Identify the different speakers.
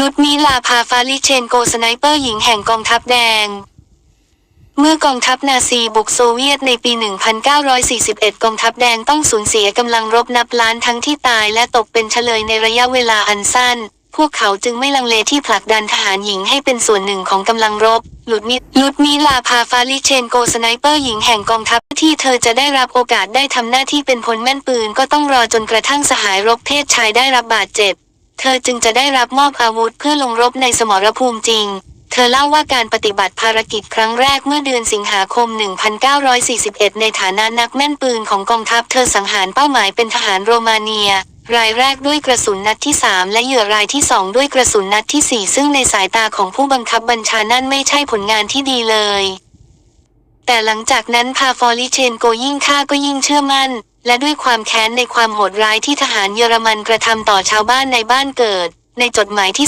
Speaker 1: ลุดมิลาพาฟาลิเชนโกสไนเปอร์หญิงแห่งกองทัพแดง เมื่อกองทัพนาซีบุกโซเวียตในปี 1941 กองทัพแดงต้องสูญเสียกำลังรบนับล้านทั้งที่ตายและตกเป็นเฉลยในระยะเวลาอันสั้น พวกเขาจึงไม่ลังเลที่ผลักดันทหารหญิงให้เป็นส่วนหนึ่งของกำลังรบลุดมิลุดมิลาพาฟาลิเชนโกสไนเปอร์หญิงแห่งกองทัพที่เธอจะได้รับโอกาสได้ทำหน้าที่เป็นพลแม่นปืนก็ต้องรอจนกระทั่งสหายรบเพศชายได้รับบาดเจ็บ เธอจึงจะได้รับมอบอาวุธเพื่อลงรบในสมรภูมิจริง เธอเล่าว่าการปฏิบัติภารกิจครั้งแรกเมื่อเดือนสิงหาคม 1941 ในฐานะนักแม่นปืนของกองทัพเธอสังหารเป้าหมายเป็นทหารโรมาเนีย รายแรกด้วยกระสุนนัดที่ 3 และเหยื่อรายที่ 2 ด้วยกระสุนนัดทีสี่4 ซึ่งในสายตาของผู้บังคับบัญชานั่นไม่ใช่ผลงานที่ดีเลยแต่หลังจากนั้นพาฟอลิเชนโกยิ่งฆ่าก็ยิ่งเชื่อมั่น และด้วยความแค้นในความโหดร้ายที่ทหารเยอรมันกระทำต่อชาวบ้านในบ้านเกิด ในจดหมายที่